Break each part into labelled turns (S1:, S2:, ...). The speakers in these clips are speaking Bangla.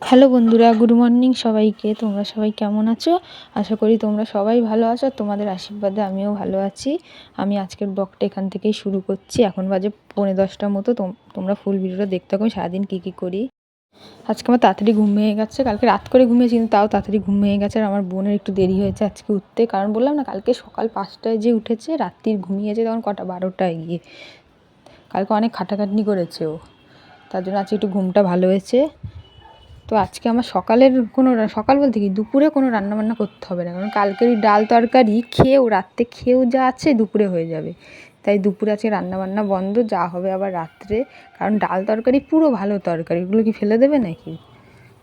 S1: হ্যালো বন্ধুরা, গুড মর্নিং সবাইকে। তোমরা সবাই কেমন আছো? আশা করি তোমরা সবাই ভালো আছো তোমাদের আশীর্বাদে আমিও ভালো আছি। আমি আজকের ব্লগটা এখান থেকেই শুরু করছি। এখন বাজে পৌনে দশটার মতো। তোম- তোমরা ফুল ভিডিওটা দেখতে আমি সারাদিন কী কী করি। আজকে আমার তাড়াতাড়ি ঘুম ভেঙে গেছে। কালকে রাত করে ঘুমিয়েছি, কিন্তু তাও তাড়াতাড়ি ঘুম ভেঙে গেছে। আর আমার বোনের একটু দেরি হয়েছে আজকে উঠতে। কারণ বললাম না, কালকে সকাল পাঁচটায় যে উঠেছে রাত্রির ঘুমিয়েছে তখন কটা, বারোটায় গিয়ে। কালকে অনেক খাটাখাটনি করেছে ও। তার জন্য আজকে একটু ঘুমটা ভালো হয়েছে। তো আজকে আমার সকালের কোনো সকাল বলতে কি? দুপুরে কোনো রান্নাবান্না করতে হবে না। কারণ কালকের ওই ডাল তরকারি খেয়েও, রাত্রে খেয়েও যা আছে দুপুরে হয়ে যাবে। তাই দুপুরে আজকে রান্নাবান্না বন্ধ, যা হবে আবার রাত্রে। কারণ ডাল তরকারি পুরো ভালো তরকারি। ওগুলো কি ফেলে দেবে নাকি?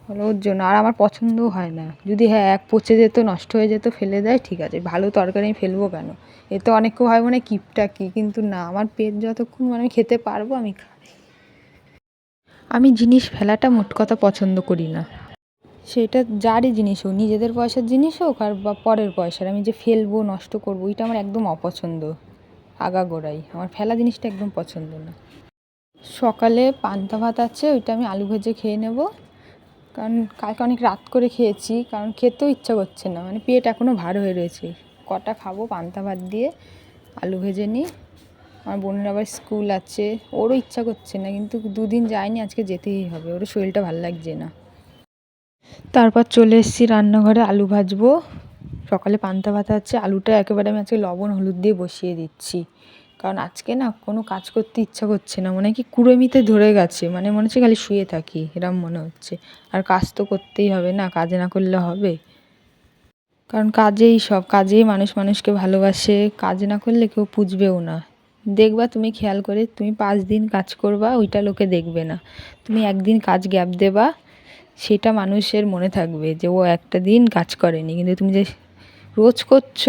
S1: বলো ওর জন্য। আর আমার পছন্দও হয় না। যদি হ্যাঁ এক পচে যেত, নষ্ট হয়ে যেত, ফেলে দেয়, ঠিক আছে। ভালো তরকারি আমি ফেলব কেন? এতে অনেক কেউ হয় মানে কিপটা কি কিন্তু না, আমার পেট যতক্ষণ মানে আমি খেতে পারব, আমি খাই। আমি জিনিস ফেলাটা মোট কথা পছন্দ করি না। সেটা যারই জিনিস হোক, নিজেদের পয়সার জিনিস হোক আর বা পরের পয়সার। আমি যে ফেলব, নষ্ট করব, ওইটা আমার একদম অপছন্দ। আগাগোড়াই। আমার ফেলা জিনিসটা একদম পছন্দ না। সকালে পান্তা ভাত আছে, ওইটা আমি আলু ভেজে খেয়ে নেব। কারণ কালকে অনেক রাত করে খেয়েছি, কারণ খেতেও ইচ্ছা করছে না। মানে পেট এখনও ভার হয়ে রয়েছে। কটা খাব, পান্তা ভাত দিয়ে আলু ভেজে নিই। আমার বোনের আবার স্কুল আছে, ওরও ইচ্ছা করছে না, কিন্তু দুদিন যায়নি, আজকে যেতেই হবে, ওর শরীরটা ভালো লাগছে না। তারপর চলে এসেছি রান্নাঘরে আলু ভাজবো, সকালে পান্তা ভাত আছে, আলুটা একেবারে আমি আজকে লবণ, হলুদ দিয়ে বসিয়ে দিচ্ছি, কারণ আজকে না কোনো কাজ করতে ইচ্ছা করছে না, মনে হয় কি কুড়েমিতে ধরে গেছে মানে মনে হচ্ছে খালি শুয়ে থাকি, এরম মনে হচ্ছে, আর কাজ তো করতেই হবে না, কাজ না করলে হবে? কারণ কাজেই সব, কাজেই মানুষ মানুষকে ভালোবাসে, কাজ না করলে কেউ পুজবেও না। দেখবা তুমি খেয়াল করে, তুমি পাঁচ দিন কাজ করবা, ওইটা লোকে দেখবে না। তুমি একদিন কাজ গ্যাপ দেবা, সেটা মানুষের মনে থাকবে যে ও একটা দিন কাজ করেনি। কিন্তু তুমি যে রোজ করছ,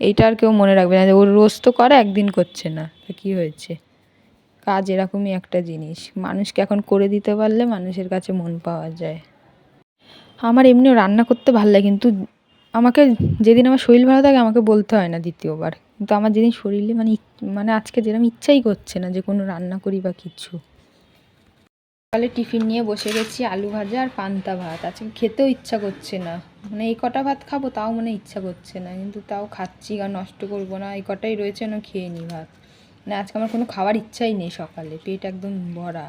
S1: এইটা আর কেউ মনে রাখবে না যে ওর রোজ তো করে, একদিন করছে না। তা কী হয়েছে? কাজ এরকমই একটা জিনিস। মানুষকে এখন করে দিতে পারলে মানুষের কাছে মন পাওয়া যায়। আমার এমনিও রান্না করতে ভালো লাগে, কিন্তু আমাকে যেদিন আমার শরীর ভালো থাকে আমাকে বলতে হয় না দ্বিতীয়বার। কিন্তু আমার যেদিন শরীরে মানে মানে আজকে যেরকম ইচ্ছাই করছে না যে কোনো রান্না করি বা কিছু। সকালে টিফিন নিয়ে বসে গেছি আলু ভাজা আর পান্তা ভাত। আজকে খেতেও ইচ্ছা করছে না। মানে এই কটা ভাত খাব তাও মনে ইচ্ছা করছে না। কিন্তু তাও খাচ্ছি আর নষ্ট করব না। এই কটাই রয়েছে না খেয়ে নিই ভাত। মানে আজকে আমার কোনো খাওয়ার ইচ্ছাই নেই সকালে। পেট একদম ভরা।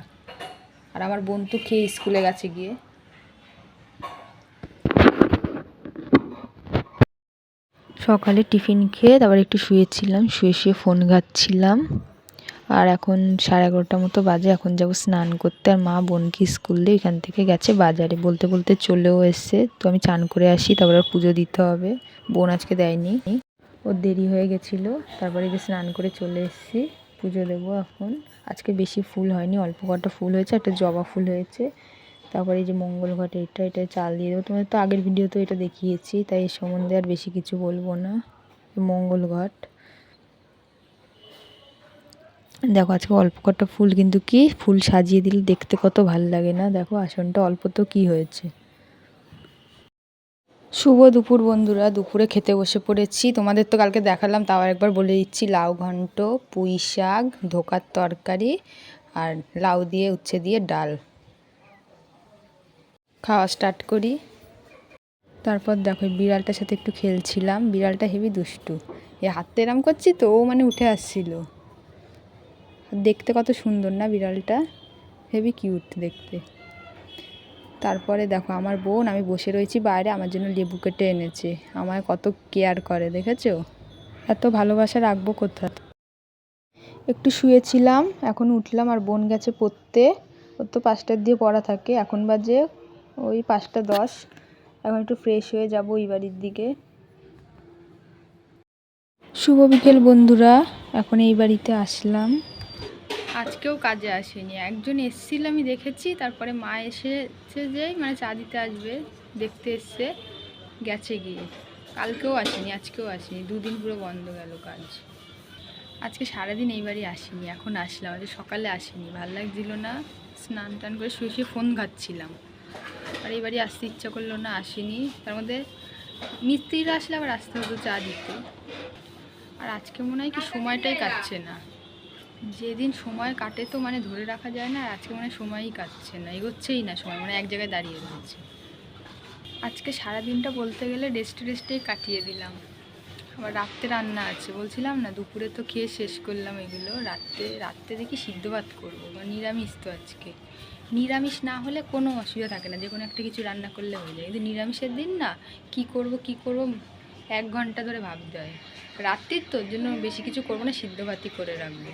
S1: আর আমার বোন তো খেয়ে স্কুলে গেছে গিয়ে। সকালে টিফিন খেয়ে তারপর একটু শুয়েছিলাম, শুয়ে শুয়ে ফোন ঘাঁটছিলাম। আর এখন সাড়ে এগারোটার মতো বাজে, এখন যাব স্নান করতে। আর মা বোনকে স্কুল দিয়ে এখান থেকে গেছে বাজারে। বলতে বলতে চলেও এসছে। তো আমি চান করে আসি, তারপর আর পুজো দিতে হবে। বোন আজকে দেয়নি। ওর দেরি হয়ে গেছিল। তারপরে যে স্নান করে চলে এসেছি। পুজো দেবো এখন। আজকে বেশি ফুল হয়নি, অল্প কটা ফুল হয়েছে, একটা জবা ফুল হয়েছে। তারপরে এই যে মঙ্গল ঘট এটা এটা চাল দিয়ে দেবো। তোমাদের তো আগের ভিডিওতে এটা দেখিয়েছি, তাই এর সম্বন্ধে আর বেশি কিছু বলব না। মঙ্গল ঘট। দেখো, আজকে অল্প কটা ফুল, কিন্তু কি ফুল সাজিয়ে দিলে দেখতে কত ভালো লাগে না? দেখো, আসনটা অল্প তো কি হয়েছে। শুভ দুপুর বন্ধুরা, দুপুরে খেতে বসে পড়েছি। তোমাদের তো কালকে দেখালাম, তাও একবার বলে দিচ্ছি, লাউ ঘন্ট, পুঁই শাক, ধোকার তরকারি, আর লাউ দিয়ে, উচ্ছে দিয়ে ডাল। খাওয়া স্টার্ট করি। তারপর দেখো বিড়ালটার সাথে একটু খেলছিলাম। বিড়ালটা হেভি দুষ্টু। এ হাতটা এরম করছি তো, ও মানে উঠে আসছিল। দেখতে কত সুন্দর না বিড়ালটা। হেভি কিউট দেখতে। তারপরে দেখো আমার বোন, আমি বসে রয়েছি বাইরে, আমার জন্য লেবু কেটে এনেছে। আমায় কত কেয়ার করে, দেখেছ? এত ভালোবাসা রাখব কোথা একটু শুয়েছিলাম, এখন উঠলাম, আর বোন গেছে পড়তে। ওর তো পাঁচটার দিয়ে পড়া থাকে, এখন বাজে ওই পাঁচটা দশ। এখন একটু ফ্রেশ হয়ে যাব ওই বাড়ির দিকে। শুভ বিকেল বন্ধুরা, এখন এই বাড়িতে আসলাম। আজকেও কাজে আসেনি। একজন এসেছিল, আমি দেখেছি, তারপরে মা এসেছে যে মানে চা দিতে আসবে, দেখতে এসছে, গেছে গিয়ে। কালকেও আসেনি, আজকেও আসেনি, দুদিন পুরো বন্ধ গেল কাজ। আজকে সারাদিন এই বাড়ি আসিনি, এখন আসলাম। আজকে সকালে আসিনি, ভালো লাগছিল না স্নান টান করে শুয়ে শুয়ে ফোন ঘাটছিলাম। আর এই বাড়ি আসতে ইচ্ছা করল না, আসিনি। তার মধ্যে মিস্ত্রিরা আসলে আবার আসতে হতো চা দিতে। আর আজকে মনে হয় কি সময়টাই কাটছে না। যেদিন সময় কাটে তো মানে ধরে রাখা যায় না, আর আজকে মানে সময়ই কাটছে না, এগোচ্ছেই না সময় মানে এক জায়গায় দাঁড়িয়ে রয়েছে। আজকে সারা দিনটা বলতে গেলে রেস্টে রেস্টেই কাটিয়ে দিলাম। আবার রাত্রে রান্না আছে। বলছিলাম না, দুপুরে তো খেয়ে শেষ করলাম এগুলো। রাত্রে রাত্রে দেখি সিদ্ধ ভাত করব বা নিরামিষ তো আজকে। নিরামিষ না হলে কোনো অসুবিধা থাকে না, যে কোনো একটা কিছু রান্না করলে হয়ে যায়। কিন্তু নিরামিষের দিন না, কি করব কি করব, এক ঘণ্টা ধরে ভাবতে হয়। রাত্রির তো ওর জন্য বেশি কিছু করব না, সিদ্ধ ভাতই করে রাখব।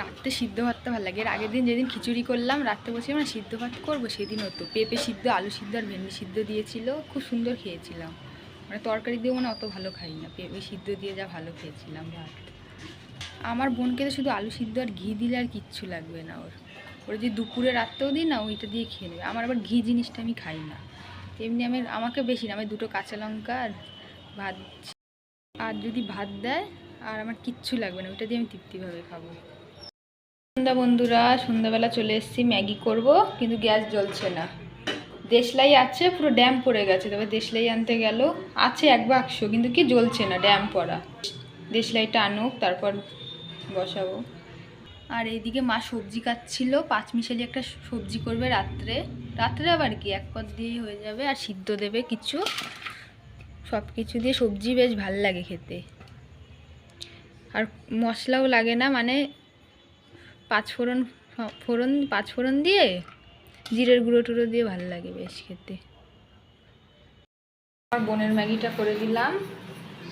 S1: রাত্রে সিদ্ধ ভাতটা ভালো লাগে। এর আগের দিন যেদিন খিচুড়ি করলাম, রাত্রে বসে মানে সিদ্ধ ভাত করব সেদিন হতো পেঁপে সিদ্ধ, আলু সিদ্ধ আর ভেন্ডি সিদ্ধ দিয়েছিল। খুব সুন্দর খেয়েছিলাম। মানে তরকারি দিয়ে মানে অত ভালো খাই না ওই সিদ্ধ দিয়ে যা ভালো খেয়েছিলাম, ভাত। আমার বোনকে তো শুধু আলু সিদ্ধ আর ঘি দিলে আর কিচ্ছু লাগবে না ওর। ওর যদি দুপুরে রাত্রেও দিই না, ওইটা দিয়ে খেয়ে নেবে। আমার আবার ঘি জিনিসটা আমি খাই না। এমনি আমি, আমাকে বেশি না, আমি দুটো কাঁচা লঙ্কা আর ভাত আর যদি ভাত দেয়, আর আমার কিচ্ছু লাগবে না, ওইটা দিয়ে আমি তৃপ্তিভাবে খাব। সন্ধ্যা বন্ধুরা, সন্ধ্যাবেলা চলে এসেছি, ম্যাগি করব, কিন্তু গ্যাস জ্বলছে না। দেশলাই আছে, পুরো ড্যাম পড়ে গেছে। তবে দেশলাই আনতে গেল আছে এক বাক্স, কিন্তু কি জ্বলছে না, ড্যাম পড়া। দেশলাইটা আনুক, তারপর বসাবো। আর এইদিকে মা সবজি কাটছিল পাঁচমিশালি একটা সবজি করবে রাত্রে। রাত্রে আবার কি, এক পদ দিয়েই হয়ে যাবে, আর সিদ্ধ দেবে কিছু। সব কিছু দিয়ে সবজি বেশ ভালো লাগে খেতে। আর মশলাও লাগে না মানে পাঁচ ফোড়ন ফোড়ন, পাঁচ ফোড়ন দিয়ে জিরের গুঁড়ো টুড়ো দিয়ে ভালো লাগে বেশ খেতে। আমার বোনের ম্যাগিটা করে দিলাম।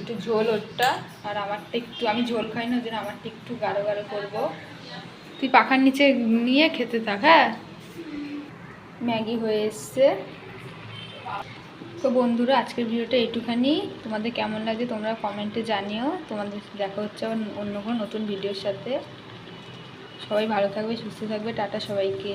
S1: একটু ঝোল ওরটা আর আমারটা একটু, আমি ঝোল খাই না ওই আমারটা একটু গাঢ় গাঢ় করব। তুই পাখার নিচে নিয়ে খেতে থাক হ্যাঁ? ম্যাগি হয়ে এসছে। তো বন্ধুরা, আজকের ভিডিওটা এইটুখানি। তোমাদের কেমন লাগে তোমরা কমেন্টে জানিও। তোমাদের দেখা হচ্ছে অন্য কোনো নতুন ভিডিওর সাথে। সবাই ভালো থাকবে, সুস্থ থাকবে। টাটা সবাইকে।